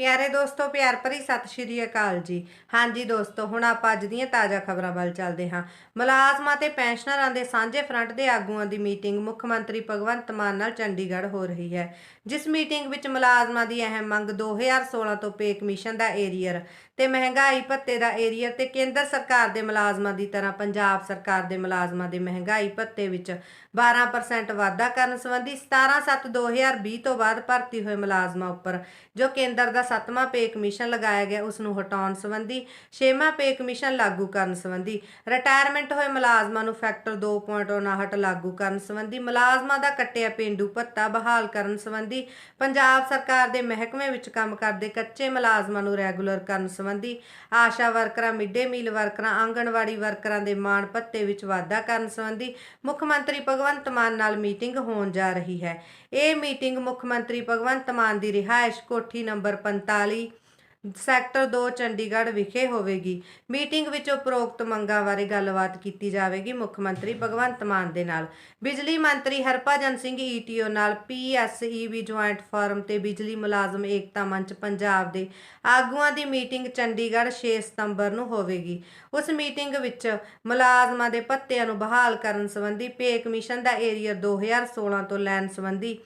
ਪਿਆਰੇ ਦੋਸਤੋ, ਪਿਆਰ ਭਰੀ ਸਤਿ ਸ਼੍ਰੀ ਅਕਾਲ ਜੀ। ਹਾਂਜੀ ਦੋਸਤੋ, ਹੁਣ ਆਪਾਂ ਅੱਜ ਦੀਆਂ ਤਾਜ਼ਾ ਖਬਰਾਂ ਵੱਲ ਚੱਲਦੇ ਹਾਂ। ਮੁਲਾਜ਼ਮਾਂ ਤੇ ਪੈਨਸ਼ਨਰਾਂ ਦੇ ਸਾਂਝੇ ਫਰੰਟ ਦੇ ਆਗੂਆਂ ਦੀ ਮੀਟਿੰਗ ਮੁੱਖ ਮੰਤਰੀ ਭਗਵੰਤ ਮਾਨ ਨਾਲ ਚੰਡੀਗੜ੍ਹ ਹੋ ਰਹੀ ਹੈ। ਜਿਸ ਮੀਟਿੰਗ ਵਿੱਚ ਮੁਲਾਜ਼ਮਾਂ ਦੀ ਅਹਿਮ ਮੰਗ 2016 ਤੋਂ ਪੇ ਕਮਿਸ਼ਨ ਦਾ ਏਰੀਅਰ ਤੇ ਮਹਿੰਗਾਈ ਭੱਤੇ ਦਾ ਏਰੀਅਰ ਤੇ ਕੇਂਦਰ ਸਰਕਾਰ ਦੇ ਮੁਲਾਜ਼ਮਾਂ ਦੀ ਤਰ੍ਹਾਂ ਪੰਜਾਬ ਸਰਕਾਰ ਦੇ ਮੁਲਾਜ਼ਮਾਂ ਦੇ ਮਹਿੰਗਾਈ ਭੱਤੇ ਵਿੱਚ 12% ਵਾਧਾ ਕਰਨ ਸੰਬੰਧੀ 17/7/2020 ਤੋਂ ਬਾਅਦ ਭਰਤੀ ਹੋਏ ਮੁਲਾਜ਼ਮਾਂ ਉੱਪਰ, ਜੋ ਕੇਂਦਰ ਦਾ ਸੱਤਵਾਂ ਪੇ ਕਮਿਸ਼ਨ ਲਗਾਇਆ ਗਿਆ ਉਸ ਨੂੰ ਹਟਾਉਣ ਸੰਬੰਧੀ, ਛੇਵਾਂ ਪੇ ਕਮਿਸ਼ਨ ਲਾਗੂ ਕਰਨ ਸੰਬੰਧੀ। ਰਿਟਾਇਰਮੈਂਟ ਹੋਏ ਮੁਲਾਜ਼ਮਾਂ ਨੂੰ ਫੈਕਟਰ 2.59 ਲਾਗੂ ਕਰਨ ਸੰਬੰਧੀ, ਮੁਲਾਜ਼ਮਾਂ ਦਾ ਕੱਟਿਆ ਪੇਂਡੂ ਭੱਤਾ ਬਹਾਲ ਕਰਨ ਸੰਬੰਧੀ, ਪੰਜਾਬ ਸਰਕਾਰ ਦੇ ਮਹਿਕਮੇ ਵਿੱਚ ਕੰਮ ਕਰਦੇ ਕੱਚੇ ਮੁਲਾਜ਼ਮਾਂ ਨੂੰ ਰੈਗੂਲਰ ਕਰਨ ਸੰਬੰਧੀ, ਆਸ਼ਾ ਵਰਕਰਾਂ, ਮਿੱਡੇ ਮੀਲ ਵਰਕਰਾਂ, ਆਂਗਣਵਾੜੀ ਵਰਕਰਾਂ ਦੇ ਮਾਣ ਭੱਤੇ ਵਿੱਚ ਵਾਧਾ ਕਰਨ ਸੰਬੰਧੀ, ਮੁੱਖ ਮੰਤਰੀ ਭਗਵੰਤ ਮਾਨ ਨਾਲ ਮੀਟਿੰਗ ਹੋਣ ਜਾ ਰਹੀ ਹੈ। ਇਹ ਮੀਟਿੰਗ ਮੁੱਖ ਮੰਤਰੀ ਭਗਵੰਤ ਮਾਨ ਦੀ ਰਿਹਾਇਸ਼ ਕੋਠੀ ਨੰਬਰ 45 ਸੈਕਟਰ 2 ਚੰਡੀਗੜ੍ਹ ਵਿਖੇ ਹੋਵੇਗੀ। ਮੀਟਿੰਗ ਵਿੱਚ ਉਪਰੋਕਤ ਮੰਗਾਂ ਬਾਰੇ ਗੱਲਬਾਤ ਕੀਤੀ ਜਾਵੇਗੀ ਮੁੱਖ ਮੰਤਰੀ ਭਗਵੰਤ ਮਾਨ ਦੇ ਨਾਲ। ਬਿਜਲੀ ਮੰਤਰੀ ਹਰਭਜਨ ਸਿੰਘ ਈਟੀਓ ਨਾਲ ਪੀਐਸਈਬੀ ਜੁਆਇੰਟ ਫੋਰਮ ਤੇ ਬਿਜਲੀ ਮੁਲਾਜ਼ਮ ਏਕਤਾ ਮੰਚ ਪੰਜਾਬ ਦੇ ਆਗੂਆਂ ਦੀ ਮੀਟਿੰਗ ਚੰਡੀਗੜ੍ਹ 6 ਸਤੰਬਰ ਨੂੰ ਹੋਵੇਗੀ। ਉਸ ਮੀਟਿੰਗ ਵਿੱਚ ਮੁਲਾਜ਼ਮਾਂ ਦੇ ਭੱਤਿਆਂ ਨੂੰ ਬਹਾਲ ਕਰਨ ਸੰਬੰਧੀ ਪੇ ਕਮਿਸ਼ਨ ਦਾ ਏਰੀਅਰ 2016 ਤੋਂ ਲੈਣ ਸੰਬੰਧੀ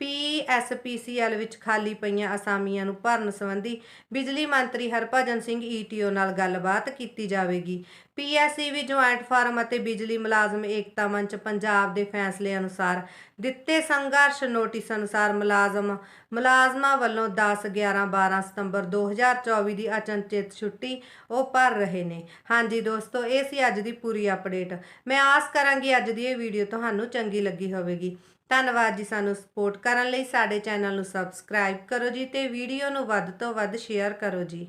ਪੀਐਸਪੀਸੀਐਲ ਵਿੱਚ ਖਾਲੀ ਪਈਆਂ ਅਸਾਮੀਆਂ ਨੂੰ ਭਰਨ ਸੰਬੰਧੀ ਬਿਜਲੀ ਮੰਤਰੀ ਹਰਭਜਨ ਸਿੰਘ ਈਟੀਓ ਨਾਲ ਗੱਲਬਾਤ ਕੀਤੀ ਜਾਵੇਗੀ। ਪੀਐਸਈਬੀ ਜੁਆਇੰਟ ਫਾਰਮ ਅਤੇ ਬਿਜਲੀ ਮੁਲਾਜ਼ਮ ਏਕਤਾ ਮੰਚ ਪੰਜਾਬ ਦੇ ਫੈਸਲੇ ਅਨੁਸਾਰ ਦਿੱਤੇ ਸੰਘਰਸ਼ ਨੋਟਿਸ ਅਨੁਸਾਰ ਮੁਲਾਜ਼ਮ, ਮੁਲਾਜ਼ਮਾਂ ਵੱਲੋਂ 10 11 12 ਸਤੰਬਰ 2024 ਦੀ ਅਚਨਚੇਤ ਛੁੱਟੀ ਉਹ ਭਰ ਰਹੇ ਨੇ। ਹਾਂਜੀ ਦੋਸਤੋ, ਇਹ ਸੀ ਅੱਜ ਦੀ ਪੂਰੀ ਅਪਡੇਟ। ਮੈਂ ਆਸ ਕਰਾਂਗੀ ਅੱਜ ਦੀ ਇਹ ਵੀਡੀਓ ਤੁਹਾਨੂੰ ਚੰਗੀ ਲੱਗੀ ਹੋਵੇਗੀ। ਧੰਨਵਾਦ ਜੀ ਸਾਨੂੰ ਸਪੋਰਟ ਕਰਨ ਲਈ ਸਾਡੇ ਚੈਨਲ ਨੂੰ ਸਬਸਕ੍ਰਾਈਬ ਕਰੋ ਜੀ ਤੇ ਵੀਡੀਓ ਨੂੰ ਵੱਧ ਤੋਂ ਵੱਧ ਸ਼ੇਅਰ ਕਰੋ ਜੀ।